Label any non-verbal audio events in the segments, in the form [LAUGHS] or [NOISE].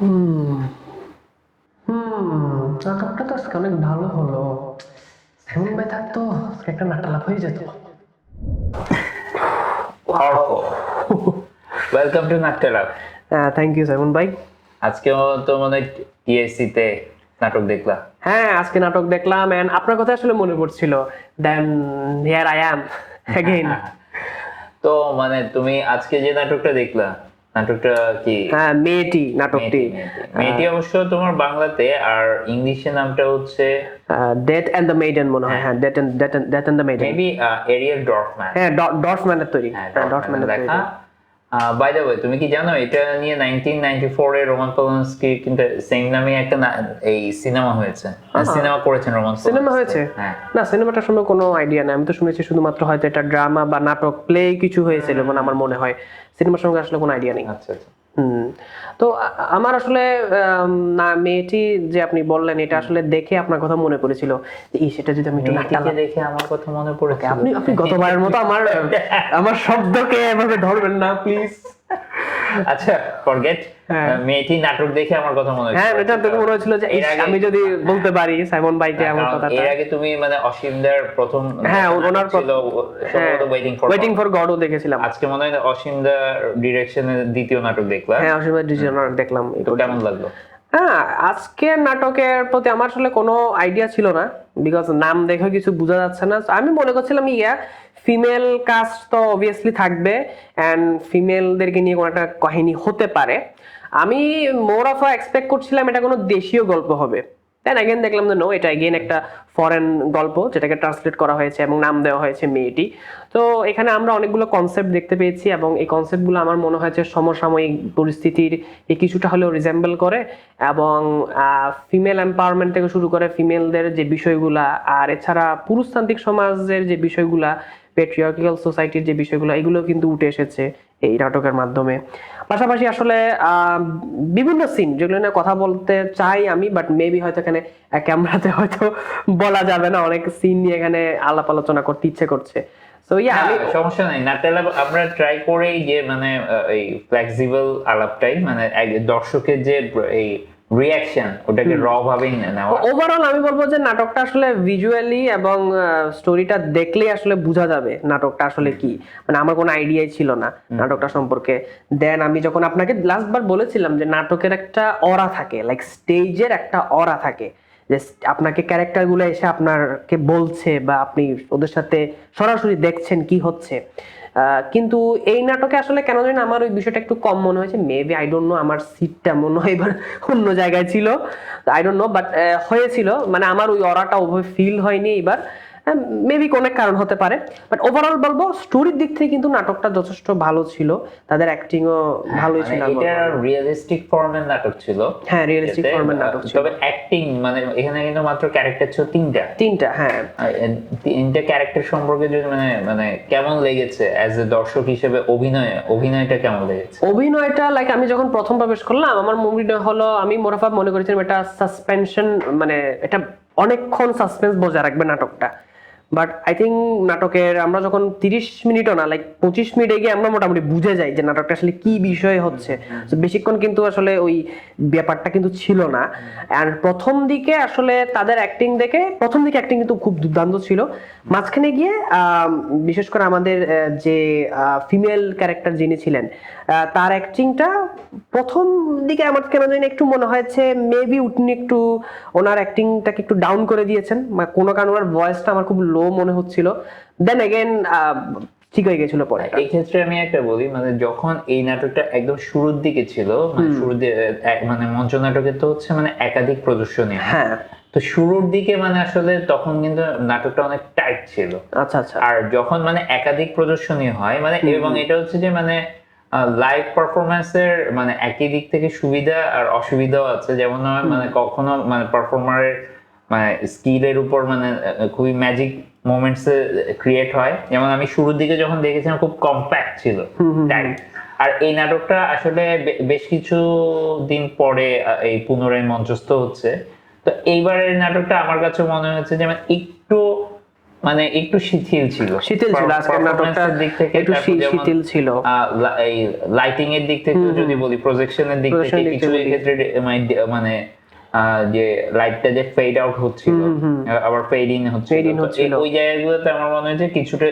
হুম। হুম নাটকটা তো আজকে অনেক ভালো হলো। এমন ভাই থাকতো একটা নাটালাপ হয়ে যেত। Welcome to Natyalap thank you Simon ভাই আজকেও তো মনে হয় টিএসসি তে নাটক দেখলা। হ্যাঁ আজকে নাটক দেখলাম এন্ড আপনার কথা আসলে মনে পড়ছিল। Then here I am again তো মানে তুমি আজকে যে নাটকটা দেখলা নাটকটা কি? হ্যাঁ মেয়েটি নাটকটি। মেয়েটি, অবশ্য তোমার বাংলাতে আর ইংলিশে নামটা হচ্ছে? ডেট এন্ড দ্য মেইডেন মনে হয়। হ্যাঁ। Death and death and and the maiden maybe Ariel Dorfman হ্যাঁ ডর্ফম্যানের তৈরি। হ্যাঁ ডর্ফম্যানের লেখা। বাই দ্য ওয়ে তুমি কি জানো এটা নিয়ে নাইনটিন নাইনটি ফোর এ রোমান পোলান্সকি কিন্তু সেম নামে একটা এই সিনেমা হয়েছে। সিনেমা করেছেন রোমান সিনেমা হয়েছে? হ্যাঁ। না সিনেমাটার সম্বন্ধে কোনো আইডিয়া নেই। আমি তো শুনেছি শুধুমাত্র হয়তো এটা ড্রামা বা নাটক প্লে কিছু হয়েছিল মানে আমার মনে হয়। সিনেমার সঙ্গে আসলে কোনো আইডিয়া নেই। আচ্ছা আচ্ছা। হুম। তো আমার আসলে না মেয়েটি যে আপনি বললেন এটা আসলে দেখে আপনার কথা মনে পড়েছিল। এই সেটা যদি আমি একটু নাটক দেখে আমার কথা মনে পড়েছে আপনি আপনি গতবারের মতো আমার [LAUGHS] আমার শব্দকে এভাবে ধরবেন না প্লিজ। আচ্ছা ফরগেট হ্যাঁ। মেয়েটি নাটক দেখে আমার কথা মনে হ্যাঁ এটা দেখে মনে যে আমি যদি বলতে পারি সাইমন ভাইকে আমার কথাটা। এর আগে তুমি মানে অসীমদার প্রথম হ্যাঁ, নাটক ওনার ছিল ওয়েটিং ফর ওয়েটিং ফর গডও দেখেছিলাম। আজকে মনে হয় ডিরেকশনের দ্বিতীয় নাটক দেখলা হ্যাঁ অসীমের ডিজিটাল দেখলাম। তো কেমন লাগল? হ্যাঁ আজকের নাটকের প্রতি আমার আসলে কোনো আইডিয়া ছিল না বিকজ নাম দেখে কিছু বোঝা যাচ্ছে না। আমি মনে করছিলাম ইয়া ফিমেল কাস্ট তো অবভিয়াসলি থাকবে অ্যান্ড ফিমেলদেরকে নিয়ে কোনো একটা কাহিনী হতে পারে। আমি মোর অফ এক্সপেক্ট করছিলাম এটা কোনো দেশীয় গল্প হবে। দেন অ্যাগেন দেখলাম যে নো এটা এগেন একটা ফরেন গল্প, যেটাকে ট্রান্সলেট করা হয়েছে এবং নাম দেওয়া হয়েছে মেয়েটি। তো এখানে আমরা অনেকগুলো কনসেপ্ট দেখতে পেয়েছি এবং এই কনসেপ্টগুলো আমার মনে হয়েছে সমসাময়িক পরিস্থিতির কিছুটা হলেও রিজেম্বল করে এবং ফিমেল এম্পাওয়ারমেন্ট থেকে শুরু করে ফিমেলদের যে বিষয়গুলা, আর এছাড়া পুরুষতান্ত্রিক সমাজের যে বিষয়গুলা পেট্রিয়ার্কিক্যাল সোসাইটির যে বিষয়গুলো এগুলো কিন্তু উঠে এসেছে এই নাটকের মাধ্যমে। পাশাপাশি আসলে বিভিন্ন সিন যেগুলো নিয়ে কথা বলতে চাই আমি বাট মেবি হয়তো এখানে ক্যামেরাতে হয়তো বলা যাবে না। অনেক সিন নিয়ে এখানে আলাপ আলোচনা করতে ইচ্ছে করছে। তো ইয়া সমস্যা নাই। নাট্যালাপ আমরা ট্রাই করেই যে মানে এই ফ্লেক্সিবল আলাপটাই মানে দর্শকের যে এই রিয়াকশন ওটাকে র ভাবেই নেওয়া। ওভারঅল আমি বলব যে নাটকটা আসলে ভিজুয়ালি এবং স্টোরিটা দেখলেই আসলে বোঝা যাবে নাটকটা আসলে কি। মানে আমার কোনো আইডিয়াই ছিল না নাটকটা সম্পর্কে। দেন আমি যখন আপনাকে লাস্ট বার বলেছিলাম যে নাটকের একটা অরা থাকে লাইক স্টেজের একটা অরা থাকে যে আপনাকে ক্যারেক্টারগুলো এসে আপনাকে বলছে বা আপনি ওদের সাথে সরাসরি দেখছেন কি হচ্ছে। কিন্তু এই নাটকে আসলে কেন জানি আমার ওই বিষয়টা একটু কম মনে হয়েছে। মেবি আই ডোন্ট নো আমার সিটটা মনে হয় এবার অন্য জায়গায় ছিল। আই ডোন্ট নো বাট হয়েছিল। মানে আমার ওই অরাটা ওভাবে ফিল হয়নি এবার। মেবি কোন এক কারণ হতে পারে বাট ওভারঅল বলব স্টোরির দিক থেকে কিন্তু নাটকটা যথেষ্ট ভালো ছিল তাদের অ্যাক্টিংও ভালোই ছিল মানে এটা রিয়েলিস্টিক ফর্মের নাটক ছিল। হ্যাঁ রিয়েলিস্টিক ফর্মের নাটক ছিল। তবে অ্যাক্টিং মানে এখানে কিন্তু মাত্র ক্যারেক্টার ছিল তিনটা। তিনটা হ্যাঁ। তিনটা ক্যারেক্টার সম্পর্কে যদি মানে মানে কেমন লেগেছে অ্যাজ এ দর্শক হিসেবে অভিনয় অভিনয়টা কেমন লেগেছে? অভিনয়টা লাইক আমি যখন প্রথম প্রবেশ করলাম আমার মুভিটা হলো আমি মোরাফা মনে করেছিলাম এটা সাসপেনশন মানে এটা অনেকক্ষণ সাসপেন্স বজায় রাখবে নাটকটা। বাট আই থিঙ্ক নাটকের আমরা যখন তিরিশ মিনিটও না লাইক পঁচিশ মিনিটে গিয়ে আমরা মোটামুটি বুঝে যাই যে নাটকটা আসলে কি বিষয় হচ্ছে। বেশিক্ষণ কিন্তু আসলে ওই ব্যাপারটা কিন্তু ছিল না। অ্যান্ড প্রথম দিকে আসলে তাদের অ্যাক্টিং দেখে, প্রথম দিকে অ্যাক্টিং কিন্তু খুব দুর্দান্ত ছিল। মাঝখানে গিয়ে বিশেষ করে আমাদের যে ফিমেল ক্যারেক্টার যিনি ছিলেন তার অ্যাক্টিংটা প্রথম দিকে আমার কেন জানি একটু মনে হয়েছে মেবি উনি একটু ওনার অ্যাক্টিংটাকে একটু ডাউন করে দিয়েছেন। বা কোনো কারণ ওনার ভয়েসটা আমার খুব লো মনে হচ্ছিল। দেন এগেন ঠিক হয়ে গেছিল পরে এই ক্ষেত্রে আমি একটা বলি মানে যখন এই নাটকটা একদম শুরুর দিকে ছিল মানে শুরুর মানে মঞ্চ নাটকে তো হচ্ছে মানে একাধিক প্রদর্শনী হয়। হ্যাঁ। তো শুরুর দিকে মানে আসলে তখন কিন্তু নাটকটা অনেক টাইট ছিল। আচ্ছা আচ্ছা। আর যখন মানে একাধিক প্রদর্শনী হয় মানে এবং এটা হচ্ছে যে মানে লাইভ পারফরমেন্সের মানে একই দিক থেকে সুবিধা আর অসুবিধাও আছে। যেমন মানে কখনো মানে পারফর্মারের মানে স্কিলের উপর মানে খুবই ম্যাজিক মোমেন্টস ক্রিয়েট হয়। যেমন আমি শুরুর দিকে যখন দেখেছিলাম খুব কম্প্যাক্ট ছিল টাইট আর এই নাটকটা আসলে বেশ কিছু দিন পরে এই পুনরায় মঞ্চস্থ হচ্ছে। তো এইবারের নাটকটা আমার কাছে মনে হচ্ছে যে মানে একটু মানে একটু শিথিল ছিল। শিথিল ছিল। আজকের নাটকটা দিক থেকে একটু শিথিল ছিল। এই লাইটিং এর দিক থেকে যদি বলি প্রজেকশনের দিক থেকে কিছু ক্ষেত্রে মানে যে লাইটটা যে ফেড আউট হচ্ছিল আবার ফেড ইন হচ্ছিল। ওই জায়গাগুলোতে আমার মনে হয় যে কিছুটা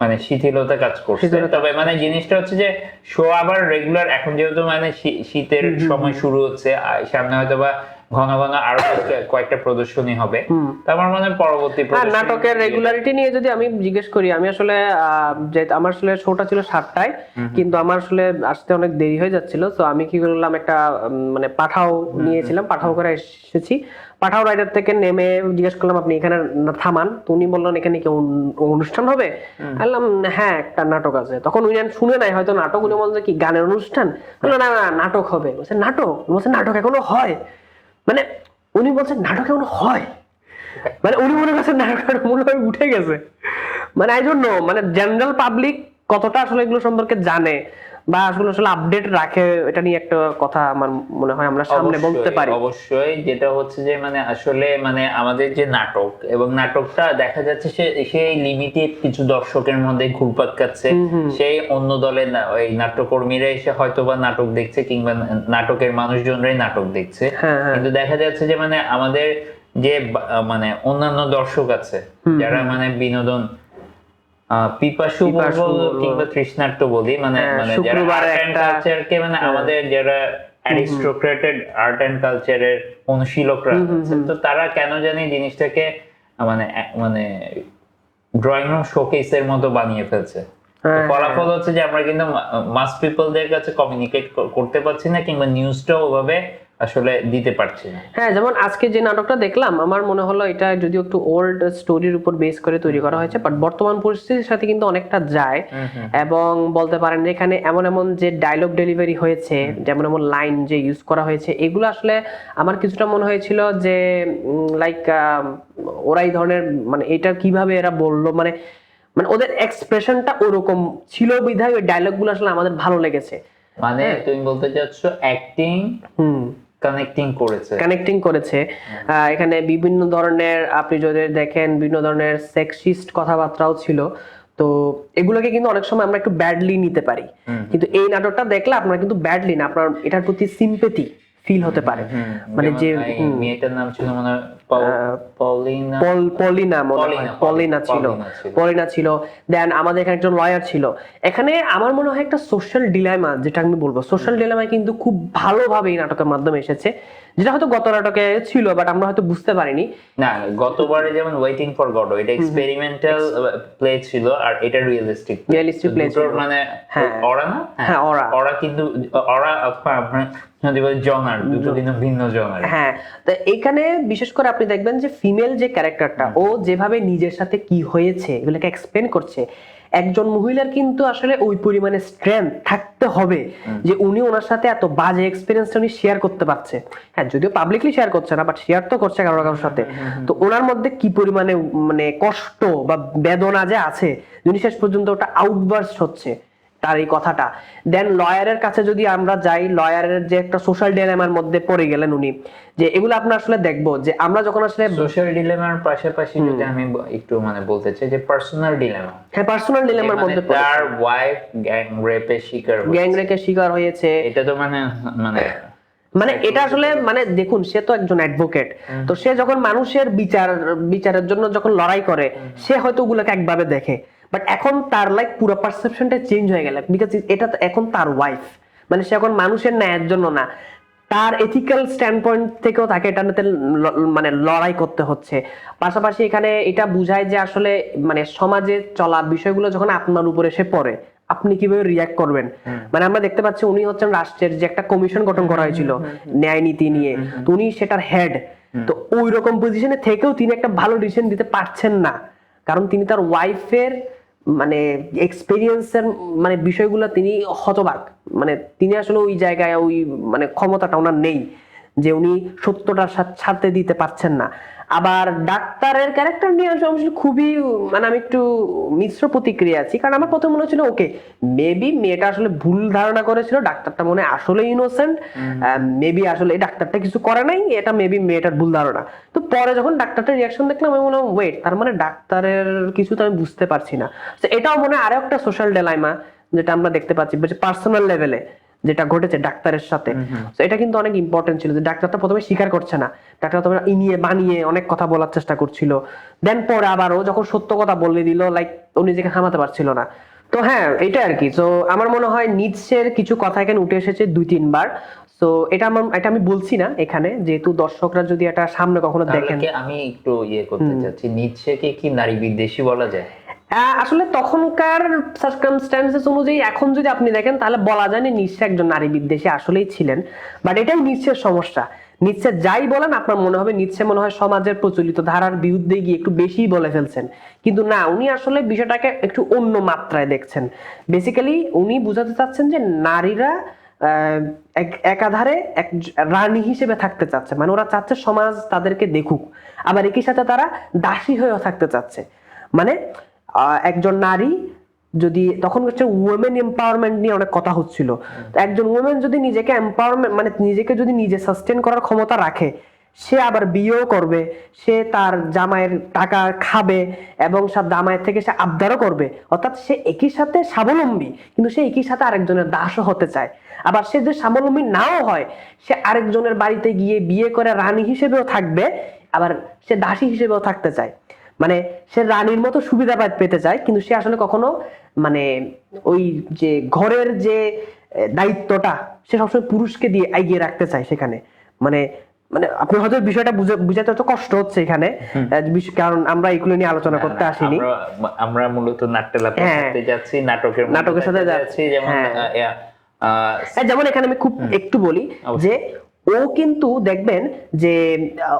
মানে শিথিলতা কাজ করছে। তবে মানে জিনিসটা হচ্ছে যে শো আবার রেগুলার এখন যেহেতু মানে শীতের সময় শুরু হচ্ছে সামনে হয়তো বা ঘন ঘন আরও কয়েকটা- প্রদর্শনী হবে। তো আমার মনে হয় পরবর্তী নাটকের রেগুলারিটি নিয়ে যদি আমি জিজ্ঞেস করি আমি আসলে আহ, যে আমার আসলে শোটা ছিল সাতটায় কিন্তু আমার আসলে আসতে অনেক দেরি হয়ে যাচ্ছিল। তো আমি কি করলাম একটা মানে পাঠাও নিয়েছিলাম পাঠাও করে এসেছি। পাঠাও রাইডার থেকে নেমে জিজ্ঞেস করলাম আপনি এখানে থামান? তো উনি বললেন এখানে কি অনুষ্ঠান হবে? বললাম হ্যাঁ একটা নাটক আছে। তখন উনি শুনে নাই হয়তো নাটক উনি বলছে কি গানের অনুষ্ঠান? বলল না না নাটক হবে। বলছে নাটক? বলছে নাটক এখনও হয়। মানে উনি বলছেন নাটক এখনও হয়? মানে উনি মনে করছেন নাটকটা মনে হয় উঠে গেছে। মানে এই জন্য মানে জেনারেল পাবলিক কতটা আসলে এগুলো সম্পর্কে জানে। বা আসলে আসলে আপডেট রাখে এটা নিয়ে একটা কথা আমার মনে হয় আমরা সামনে বলতে পারি। অবশ্যই যেটা হচ্ছে যে মানে আসলে মানে আমাদের যে নাটক এবং নাটকটা দেখা যাচ্ছে সে সেই লিমিটেড কিছু দর্শকের মধ্যে ঘুরপাক খাচ্ছে। সেই অন্য দলের ওই নাট্যকর্মীরা এসে হয়তো বা নাটক দেখছে কিংবা নাটকের মানুষজনরাই নাটক দেখছে। হ্যাঁ, হ্যাঁ। কিন্তু দেখা যাচ্ছে যে মানে আমাদের যে মানে অন্যান্য দর্শক আছে যারা মানে বিনোদন পিপাসু। কিংবা তৃষ্ণার্ত বলি মানে হ্যাঁ, মানে শুক্রবারে একটা- মানে আমাদের যারা অ্যারিস্টোক্রেটেড আর্ট এন্ড কালচারের অনুশীলকরা তো তারা কেন জানি জিনিসটাকে মানে মানে ড্রয়িং রুম শোকেসের মতো বানিয়ে ফেলছে। হ্যাঁ, ফলাফল হচ্ছে যে আমরা কিন্তু মাস পিপলদের কাছে কমিউনিকেট করতে পারছি না কিংবা নিউজটাও ওভাবে আসলে দিতে পারছি না। হ্যাঁ যেমন আজকে যে নাটকটা দেখলাম আমার মনে হলো এটা যদিও একটু ওল্ড স্টোরির উপর বেস করে তৈরি করা হয়েছে বাট বর্তমান পরিস্থিতির সাথে কিন্তু অনেকটা যায়। এবং বলতে পারেন যে এখানে এমন এমন যে ডায়লগ ডেলিভারি হয়েছে যেমন এমন লাইন যে ইউজ করা হয়েছে এগুলো আসলে আমার কিছুটা মনে হয়েছিল যে লাইক ওরা এই ধরনের মানে এটা কীভাবে এরা বলল মানে মানে ওদের এক্সপ্রেশনটা ওরকম ছিল বিধায় ওই ডায়লগগুলো আসলে আমাদের ভালো লেগেছে। মানে তুমি বলতে চাচ্ছ অ্যাক্টিং হুম। কানেক্টিং করেছে। কানেক্টিং করেছে। আহ, এখানে বিভিন্ন ধরনের আপনি যদি দেখেন বিভিন্ন ধরনের সেক্সিস্ট কথাবার্তাও ছিল। তো এগুলোকে কিন্তু অনেক সময় আমরা একটু ব্যাডলি নিতে পারি। কিন্তু এই নাটকটা দেখলে আপনার কিন্তু ব্যাডলি না। আপনার এটার প্রতি সিম্পেথি ফিল হতে পারে। মানে যে মেয়েটার নাম ছিল মনে পলিনা? মনে হয় ছিল। পলিনা ছিল। দেন আমাদের এখানে একজন লয়ার ছিল। এখানে আমার মনে হয় একটা সোশ্যাল ডিলাইমা যেটা আমি বলব। সোশ্যাল ডিলাইমা কিন্তু খুব ভালোভাবে এই নাটকের মাধ্যমে এসেছে। যেটা হয়তো গত নাটকে ছিল বাট আমরা হয়তো বুঝতে পারিনি। না গতবারে যেমন ওয়েটিং ফর গড এটা এক্সপেরিমেন্টাল প্লে ছিল আর এটা রিয়েলিস্টিক Realistic play ছিল। মানে হ্যাঁ। অরা না? হ্যাঁ, অরা। অরা কিন্তু অরা যদি জনার দুটো কিন্তু ভিন্ন জনার। হ্যাঁ। তো এখানে বিশেষ করে আপনি দেখবেন যে ফিমেল যে ক্যারেক্টারটা ও যেভাবে নিজের সাথে কি হয়েছে এগুলোকে এক্সপ্লেন করছে একজন মহিলার কিন্তু আসলে ওই পরিমাণে স্ট্রেংথ থাকতে হবে যে উনি ওনার সাথে এত বাজে এক্সপিরিয়েন্সটা উনি শেয়ার করতে পারছে। হ্যাঁ যদিও পাবলিকলি শেয়ার করছে না বাট শেয়ার তো করছে কারও কারোর সাথে। তো ওনার মধ্যে কি পরিমাণে মানে কষ্ট বা বেদনা যে আছে যিনি শেষ পর্যন্ত ওটা আউটবার্স হচ্ছে। তার এই কথাটা। দেন লয়ারের কাছে যদি আমরা যাই লয়ারের যে একটা সোশ্যাল ডিলেমার মধ্যে পড়ে গেলেন উনি যে এগুলো আপনার আসলে দেখব যে আমরা যখন আসলে সোশ্যাল ডিলেমার পাশাপাশি যদি আমি একটু মানে বলতে চাই যে পার্সোনাল ডিলেমা হ্যাঁ পার্সোনাল ডিলেমার মধ্যে তার ওয়াইফ গ্যাং রেপের শিকার হয়েছে। গ্যাং রেকের শিকার হয়েছে। এটা তো মানে মানে মানে এটা আসলে মানে দেখুন সে তো একজন অ্যাডভোকেট তো সে যখন মানুষের বিচার বিচারের জন্য যখন লড়াই করে সে হয়তো ওগুলোকে একভাবে দেখে। বাট এখন তার লাইক পুরো পারসেপশনটা চেঞ্জ হয়ে গেল। বিকজ এটা এখন তার ওয়াইফ মানে সে এখন মানুষের ন্যায়ের জন্য না। তার এথিক্যাল স্ট্যান্ড পয়েন্ট থেকেও তাকে এটাতে মানে লড়াই করতে হচ্ছে। পাশাপাশি এখানে এটা বুঝায় যে আসলে মানে সমাজে চলা বিষয়গুলো যখন আপনার উপরে এসে পড়ে আপনি কীভাবে রিয়াক্ট করবেন? মানে আমরা দেখতে পাচ্ছি উনি হচ্ছেন রাষ্ট্রের যে একটা কমিশন গঠন করা হয়েছিল ন্যায় নীতি নিয়ে। তো উনি সেটার হেড তো ওই রকম পজিশনে থেকেও তিনি একটা ভালো ডিসিশন দিতে পারছেন না। কারণ তিনি তার ওয়াইফের মানে এক্সপিরিয়েন্সের মানে বিষয়গুলো তিনি হতবাক। মানে তিনি আসলে ওই জায়গায় ওই মানে ক্ষমতাটা ওনার নেই, যে উনি সত্যটা ছাড়তে দিতে পারছেন না। আবার ডাক্তারের ক্যারেক্টার নিয়ে আসলে খুবই মানে আমি একটু মিশ্র প্রতিক্রিয়া আছি। কারণ আমার প্রথমে মনে হচ্ছিল ওকে মেবি মেয়েটা আসলে ভুল ধারণা করেছিল ডাক্তারটা মনে আসলে ইনোসেন্ট মেবি আসলে এই ডাক্তারটা কিছু করে নাই এটা মেবি মেয়েটার ভুল ধারণা। তো পরে যখন ডাক্তারটার রিয়াকশন দেখলাম আমি মনে ওয়েট তার মানে ডাক্তারের কিছু তো আমি বুঝতে পারছি না। তো এটাও মনে হয় আরও একটা সোশ্যাল ডেলাইমা যেটা আমরা দেখতে পাচ্ছি পার্সোনাল লেভেলে যেটা ঘটেছে ডাক্তারের সাথে। তো এটা কিন্তু অনেক ইম্পর্টেন্ট ছিল যে ডাক্তারটা প্রথমে স্বীকার করছে না। ডাক্তার প্রথমে ইনিয়ে বানিয়ে অনেক কথা বলার চেষ্টা করছিল। দেন পরে আবারও যখন সত্য কথা বলে দিল লাইক ও নিজেকে থামাতে পারছিল না। তো হ্যাঁ এটা আর কি। তো আমার মনে হয় নিটসের কিছু কথা এখানে উঠে এসেছে দুই তিনবার তো এটা আমার এটা আমি বলছি না এখানে যেহেতু দর্শকরা যদি এটা সামনে কখনো দেখেন। আমি একটু ইয়ে করতে চাচ্ছি? নিচ্ছে কি নারী বিদ্বেষী বলা যায়? আসলে তখনকার সার্কামস্ট্যান্সেস অনুযায়ী এখন যদি আপনি দেখেন, তাহলে বলা যায় না নিশ্চয় একজন নারী বিদ্বেষী আসলেই ছিলেন। বাট এটাই নিশ্চয়ের সমস্যা। নিচ্ছে যাই বলেন, আপনার মনে হবে নিচ্ছে মনে হয় সমাজের প্রচলিত ধারার বিরুদ্ধে গিয়ে একটু বেশিই বলে ফেলছেন। কিন্তু না, উনি আসলে বিষয়টাকে একটু অন্য মাত্রায় দেখছেন। বেসিক্যালি উনি বুঝাতে চাচ্ছেন যে নারীরা একাধারে এক রানী হিসেবে থাকতে চাচ্ছে। মানে ওরা চাচ্ছে সমাজ তাদেরকে দেখুক। আবার একই সাথে তারা দাসী হয়েও থাকতে চাচ্ছে। মানে একজন নারী যদি, তখন হচ্ছে উমেন এম্পাওয়ারমেন্ট নিয়ে অনেক কথা হচ্ছিল। একজন উমেন যদি নিজেকে এম্পাওয়ারমেন্ট মানে নিজেকে যদি নিজে সাস্টেন করার ক্ষমতা রাখে, সে আবার বিয়েও করবে, সে তার জামাইয়ের টাকা খাবে এবং সব জামাইয়ের থেকে সে আবদারও করবে। অর্থাৎ সে একই সাথে স্বাবলম্বী, কিন্তু সে একই সাথে আরেকজনের দাসও হতে চায়। আবার সে যে স্বাবলম্বী নাও হয়, সে আরেকজনের বাড়িতে গিয়ে বিয়ে করে রানী হিসেবেও থাকবে, আবার সে দাসী হিসেবেও থাকতে চায়। মানে সে রানীর মতো সুবিধা পেতে চায় কিন্তু সে আসলে কখনো মানে ওই যে ঘরের যে দায়িত্বটা সে সবসময় পুরুষকে দিয়ে এগিয়ে রাখতে চায় সেখানে। মানে মানে আপনি হয়তো বিষয়টা বুঝাতে হয়তো কষ্ট হচ্ছে এখানে কারণ আমরা এগুলো নিয়ে আলোচনা করতে আসিনি। আমরা মূলত নাট্যলাপে হ্যাঁ। থাকতে যাচ্ছি নাটকের নাটকের সাথে যাচ্ছি, যেমন হ্যাঁ, যেমন এখানে আমি খুব একটু বলি যে ও কিন্তু দেখবেন যে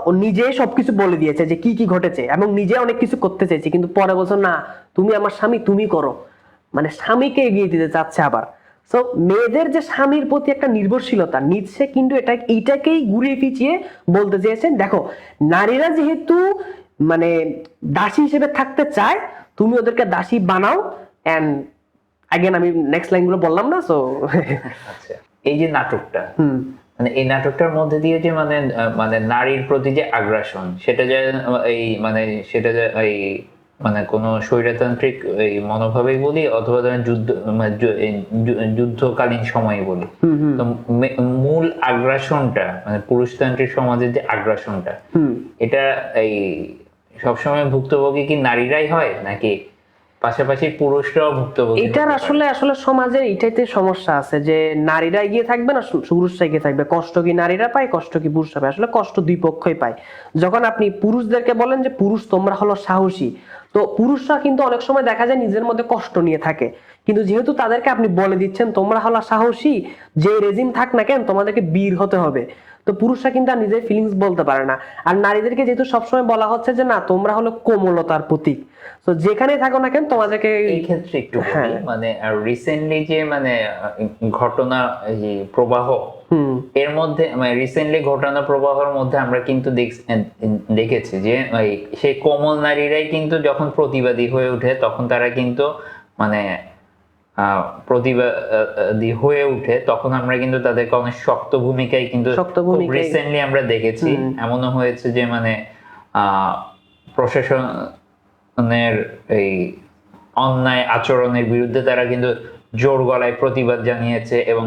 ও নিজে সবকিছু বলে দিয়েছে যে কি কি ঘটেছে এবং নিজে অনেক কিছু করতে চেয়েছে। কিন্তু পরে বলছো না তুমি আমার স্বামী তুমি করো। মানে স্বামীকে এগিয়ে দিতে চাচ্ছে আবার। সো মেয়েদের যে স্বামীর প্রতি একটা নির্ভরশীলতা নিচ্ছে কিন্তু এটা এইটাকেই ঘুরিয়ে পিছিয়ে বলতে চেয়েছেন দেখো নারীরা যেহেতু মানে দাসী হিসেবে থাকতে চায় তুমি ওদেরকে দাসী বানাও অ্যান্ড আগেন আমি নেক্সট লাইনগুলো বললাম না সো [LAUGHS] আচ্ছা। এই যে নাটকটা হুম। মানে এই নাটকটার মধ্যে দিয়ে যে মানে মানে নারীর প্রতি যে আগ্রাসন সেটা যে এই মানে সেটা যে এই মানে কোনো স্বৈরতান্ত্রিক এই মনোভাবেই বলি অথবা ধরেন যুদ্ধ মানে যুদ্ধকালীন সময়ে বলি। তো মূল আগ্রাসনটা মানে পুরুষতান্ত্রিক সমাজের যে আগ্রাসনটা এটা এই সবসময় ভুক্তভোগী কি নারীরাই হয় নাকি পাশাপাশি পুরুষরাও ভুক্তভোগী এটার আসলে আসলে সমাজের এটাইতে সমস্যা আছে যে নারীরা এগিয়ে থাকবে না পুরুষরা এগিয়ে থাকবে। কষ্ট কি নারীরা পায় কষ্ট কি পুরুষরা পায়? আসলে কষ্ট দুই পক্ষই পায়। যখন আপনি পুরুষদেরকে বলেন যে পুরুষ তোমরা হলো সাহসী। তো পুরুষরা কিন্তু অনেক সময় দেখা যায় নিজের মধ্যে কষ্ট নিয়ে থাকে। কিন্তু যেহেতু তাদেরকে আপনি বলে দিচ্ছেন তোমরা হলো সাহসী যে রেজিম থাক না কেন তোমাদেরকে বীর হতে হবে। তো পুরুষরা কিন্তু আর নিজের ফিলিংস বলতে পারে না। আর নারীদেরকে যেহেতু সবসময় বলা হচ্ছে যে না তোমরা হলো কোমলতার প্রতীক। তো যেখানেই থাকো না কেন তোমাদেরকে এই ক্ষেত্রে একটু হ্যাঁ। মানে রিসেন্টলি যে মানে ঘটনা এই প্রবাহ এর মধ্যে মানে রিসেন্টলি ঘটনা প্রবাহের মধ্যে আমরা কিন্তু দেখ- দেখেছি যে সেই কোমল নারীরাই কিন্তু যখন প্রতিবাদী হয়ে ওঠে তখন তারা কিন্তু মানে প্রতিবাদী হয়ে উঠে তখন আমরা কিন্তু তাদেরকে অনেক শক্ত ভূমিকায় কিন্তু রিসেন্টলি আমরা দেখেছি। এমনও হয়েছে যে মানে আহ, প্রশাসনের এই অন্যায় আচরণের বিরুদ্ধে তারা কিন্তু জোর গলায় প্রতিবাদ জানিয়েছে এবং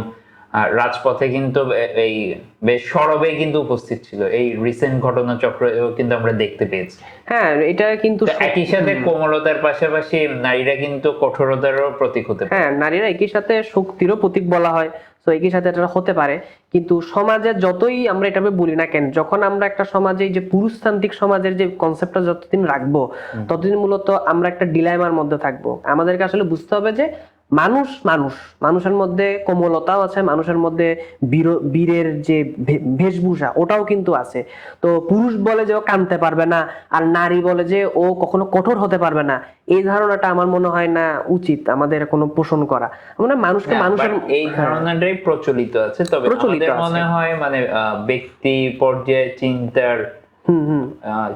রাজপথে কিন্তু এই বেশ সরবে কিন্তু উপস্থিত ছিল। এই রিসেন্ট ঘটনাচক্র কিন্তু আমরা দেখতে পেয়েছি। হ্যাঁ এটা কিন্তু একই সাথে কোমলতার পাশাপাশি নারীরা কিন্তু কঠোরতারও প্রতীক হতে পারে। হ্যাঁ নারীরা একই সাথে শক্তিরও প্রতীক বলা হয়। তো একই সাথে এটা হতে পারে। কিন্তু সমাজে যতই আমরা এটা বলি না কেন যখন আমরা একটা সমাজে এই যে পুরুষতান্ত্রিক সমাজের যে কনসেপ্টটা যতদিন রাখব ততদিন মূলত আমরা একটা ডিলাইমার মধ্যে থাকব। আমাদেরকে আসলে বুঝতে হবে যে মানুষ মানুষ। মানুষের মধ্যে কোমলতাও আছে মানুষের মধ্যে বীর- বীরের যে বেশভূষা ওটাও কিন্তু আছে। তো পুরুষ বলে যে ও কানতে পারবে না আর নারী বলে যে ও কখনো কঠোর হতে পারবে না এই ধারণাটা আমার মনে হয় না উচিত আমাদের কোনো পোষণ করা। মানে মানুষকে মানুষের এই ধারণাটাই প্রচলিত আছে তবে প্রচলিত মনে হয় মানে ব্যক্তি পর্যায়ে চিন্তার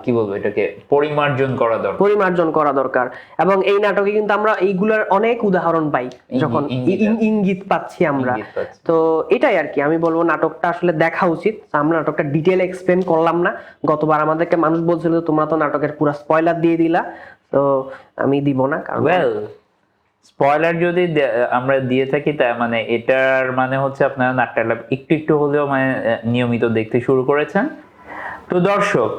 কি বলব এটাকে? পরিমার্জন করা দরকার। পরিমার্জন করা দরকার। এবং এই নাটকে কিন্তু আমরা এইগুলার অনেক উদাহরণ পাই যখন ইঙ্গিত পাচ্ছি আমরা। তো এটাই আর কি। আমি বলব নাটকটা আসলে দেখা উচিত। আমরা নাটকটা ডিটেল এক্সপ্লেন করলাম না। গতবার আমাদেরকে মানুষ বলছিল তোমরা তো নাটকের পুরো স্পয়লার দিয়ে দিলা। তো আমি দিব না কারণ ওয়েল স্পয়লার যদি আমরা দিয়ে থাকি তা মানে এটার মানে হচ্ছে আপনারা নাট্য একটু একটু হলেও মানে নিয়মিত দেখতে শুরু করেছেন। তো দর্শক,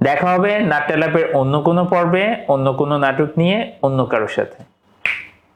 দেখা হবে নাট্যালাপের অন্য কোনো পর্বে, অন্য কোনো নাটক নিয়ে, অন্য কারোর সাথে।